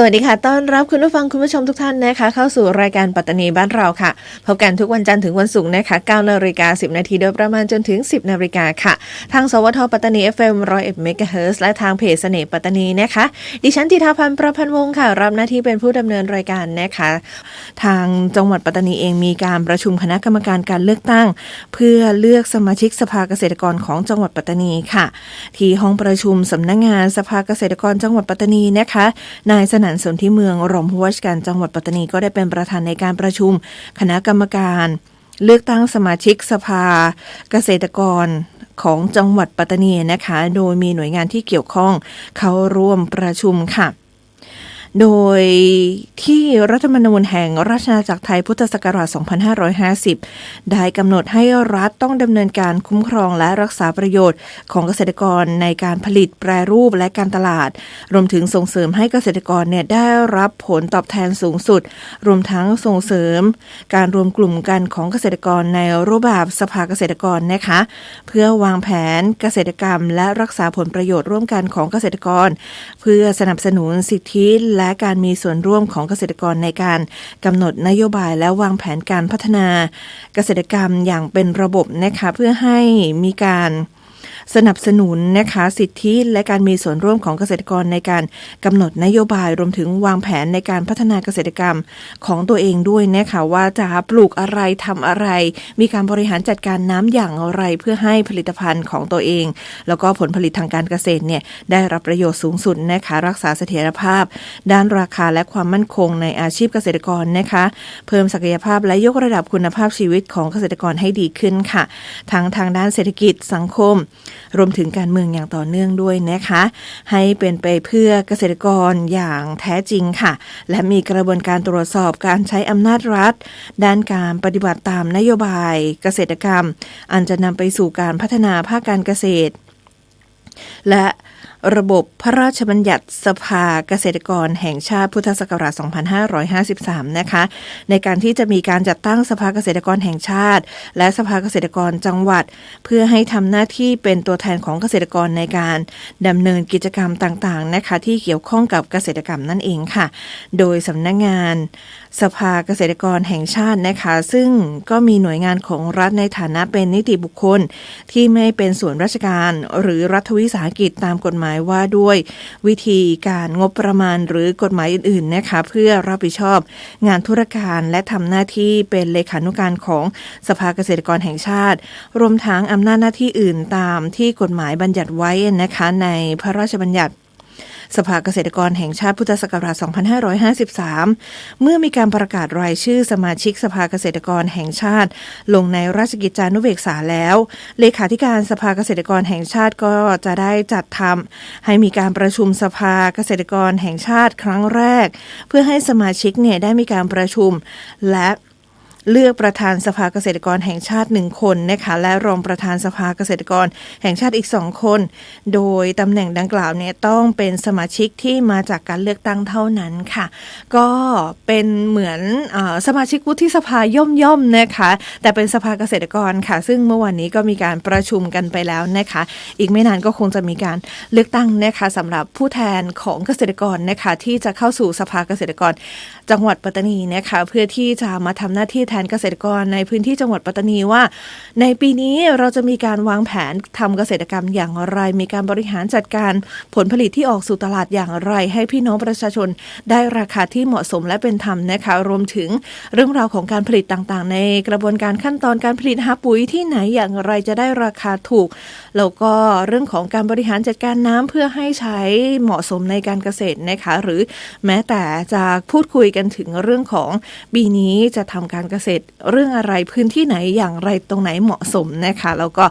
สวัสดีค่ะ ต้อนรับคุณผู้ฟังคุณผู้ชมทุกท่านนะคะ เข้าสู่รายการปัตตานีบ้านเราค่ะ พบกันทุกวันจันทร์ถึงวันศุกร์นะคะ9นาฬิกา10 นาทีโดยประมาณจนถึง 10 นาฬิกาค่ะ ทางสวทปัตตานี FM 101เมกะเฮิรตซ์และทางเพจเสน่ห์ปัตตานีนะคะ ดิฉันจิตาพันธ์ประพันธ์วงศ์ค่ะ รับหน้าที่เป็นผู้ดำเนินรายการนะคะ ทางจังหวัดปัตตานีเองมีการประชุมคณะกรรมการการเลือกตั้ง เพื่อเลือกสมาชิกสภาเกษตรกรของจังหวัดปัตตานีค่ะ ที่ห้องประชุมสำนักงานสภาเกษตรกรจังหวัดปัตตานีนะคะ นายสนนสนธิเมืองรองผู้ว่าราชการจังหวัดปัตตานีก็ได้เป็นประธานในการประชุม คณะกรรมการ เลือกตั้งสมาชิกสภา เกษตรกรของจังหวัดปัตตานีนะคะ โดยมีหน่วยงานที่เกี่ยวข้อง เข้าร่วมประชุมค่ะ โดยที่รัฐธรรมนูญแห่งราชอาณาจักรไทยพุทธศักราช 2550 ได้กำหนดให้รัฐต้องดำเนินการคุ้มครองและรักษาประโยชน์ของเกษตรกรในการผลิตแปรรูปและการตลาด รวมถึงส่งเสริมให้เกษตรกรเนี่ยได้รับผลตอบแทนสูงสุด รวมทั้งส่งเสริม การรวมกลุ่มกันของเกษตรกรในรูปแบบสภาเกษตรกรนะคะ เพื่อวางแผนเกษตรกรรม และรักษาผลประโยชน์ร่วมกันของเกษตรกร เพื่อสนับสนุนสิทธิและการมีส่วนร่วมของเกษตรกรในการกำหนดนโยบายและวางแผนการพัฒนาเกษตรกรรมอย่างเป็นระบบนะคะเพื่อให้มีการ สนับสนุนนะคะสิทธิและการมีส่วนร่วมของเกษตรกรในการกำหนดนโยบายรวมถึงวางแผนในการพัฒนาเกษตรกรรมของตัวเองด้วยนะคะว่าจะปลูกอะไรทำอะไร มีการบริหารจัดการน้ำอย่างไรเพื่อให้ผลิตภัณฑ์ของตัวเอง แล้วก็ผลผลิตทางการเกษตรเนี่ยได้รับประโยชน์สูงสุดนะคะรักษาเสถียรภาพ ด้านราคาและความมั่นคงในอาชีพเกษตรกรนะคะเพิ่มศักยภาพและยกระดับคุณภาพชีวิตของเกษตรกรให้ดีขึ้นค่ะ ทั้งทางด้านเศรษฐกิจสังคมรวมถึงการเมืองอย่างต่อเนื่องด้วยนะคะ ให้เป็นไปเพื่อเกษตรกรอย่างแท้จริงค่ะ และมีกระบวนการตรวจสอบการใช้อำนาจรัฐ ด้านการปฏิบัติตามนโยบายเกษตรกรรม อันจะนำไปสู่การพัฒนาภาคการเกษตร และระบบพระราชบัญญัติสภาเกษตรกรแห่งชาติพุทธศักราช 2553 นะคะ ในการที่จะมีการจัดตั้งสภาเกษตรกรแห่งชาติ และสภาเกษตรกรจังหวัด เพื่อให้ทำหน้าที่เป็นตัวแทนของเกษตรกรในการดำเนินกิจกรรมต่างๆนะคะ ที่เกี่ยวข้องกับเกษตรกรรมนั่นเองค่ะ โดยสำนักงงานสภาเกษตรกรแห่งชาตินะคะ ซึ่งก็มีหน่วยงานของรัฐในฐานะเป็นนิติบุคคล ที่ไม่เป็นส่วนราชการหรือรัฐวิสาหกิจตามกฎหมายว่าด้วยวิธีการงบประมาณหรือกฎหมายอื่นๆนะคะเพื่อรับผิดชอบงานธุรการและทำหน้าที่เป็นเลขานุการของสภาเกษตรกรแห่งชาติ รวมทั้งอำนาจหน้าที่อื่นตามที่กฎหมายบัญญัติไว้นะคะในพระราชบัญญัติ สภาเกษตรกรแห่งชาติพุทธศักราช 2553 เมื่อมีการประกาศรายชื่อสมาชิกสภาเกษตรกรแห่งชาติ ลงในราชกิจจานุเบกษาแล้ว เลขาธิการสภาเกษตรกรแห่งชาติก็จะได้จัดทำให้มีการประชุมสภาเกษตรกรแห่งชาติครั้งแรก เพื่อให้สมาชิกเนี่ยได้มีการประชุมและ เลือกประธานสภาเกษตรกรแห่งชาติหนึ่งคนนะคะและรองประธานสภาเกษตรกรแห่งชาติอีกสองคน โดยตำแหน่งดังกล่าวเนี่ยต้องเป็นสมาชิกที่มาจากการเลือกตั้งเท่านั้นค่ะ ก็เป็นเหมือนอสมาชิกวุฒิสภาย่อมย่อมๆนะคะ แต่เป็นสภาเกษตรกรค่ะ ซึ่งเมื่อวานนี้ก็มีการประชุมกันไปแล้วนะคะ อีกไม่นานก็คงจะมีการเลือกตั้งนะคะสำหรับผู้แทนของเกษตรกรนะคะที่จะเข้าสู่สภาเกษตรกร จังหวัดปัตตานีนะคะเพื่อที่จะมาทำหน้าที่แทนเกษตรกรในพื้นที่จังหวัดปัตตานีว่า ในปีนี้เราจะมีการวางแผนทำเกษตรกรรมอย่างไร มีการบริหารจัดการผลผลิตที่ออกสู่ตลาดอย่างไร ให้พี่น้องประชาชนได้ราคาที่เหมาะสมและเป็นธรรมนะคะรวมถึงเรื่องราวของการผลิตต่างๆ ในกระบวนการขั้นตอนการผลิตหาปุ๋ยที่ไหนอย่างไรจะได้ราคาถูกแล้วก็เรื่องของการบริหารจัดการน้ำเพื่อให้ใช้เหมาะสมในการเกษตรนะคะหรือแม้แต่จะพูดคุยกันถึงเรื่องของปีนี้จะทำการเกษตรเรื่องอะไรพื้นที่ไหนอย่างไรตรงไหนเหมาะสมนะคะแล้วก็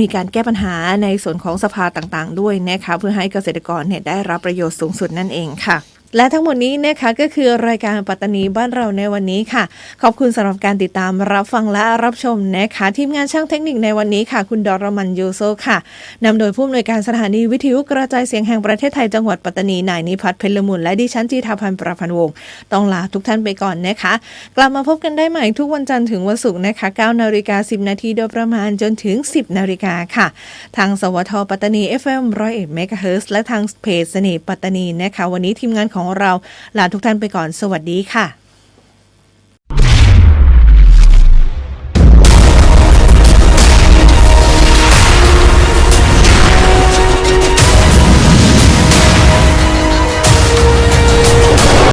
มีการแก้ปัญหาในส่วนของสภาต่างๆ ด้วยนะคะเพื่อให้เกษตรกรเนี่ยได้รับประโยชน์สูงสุดนั่นเองค่ะ และทั้งหมดนี้นะคะก็คือรายการปัตตานีบ้านเราในวันนี้ค่ะ ขอบคุณสำหรับการติดตามรับฟังและรับชมนะคะทีมงานช่างเทคนิคในวันนี้ค่ะ คุณดอรมันยูโซค่ะนำโดยผู้อำนวยการสถานีวิทยุกระจายเสียงแห่งประเทศไทยจังหวัดปัตตานีนายนิพัฒน์เพลมุนและดิฉันจีทาพันธ์ประพันธ์วงศ์ต้องลาทุกท่านไปก่อนนะคะ กลับมาพบกันได้ใหม่ทุกวันจันทร์ถึงวันศุกร์นะคะ9นาฬิกา10 นาทีโดยประมาณจนถึง 10นาฬิกาค่ะ ทางสวทปัตตานี FM 101 MHz และทางเพจเสน่ห์ปัตตานีนะคะ วันนี้ทีมงานของของเราลาทุกท่านไปก่อนสวัสดีค่ะ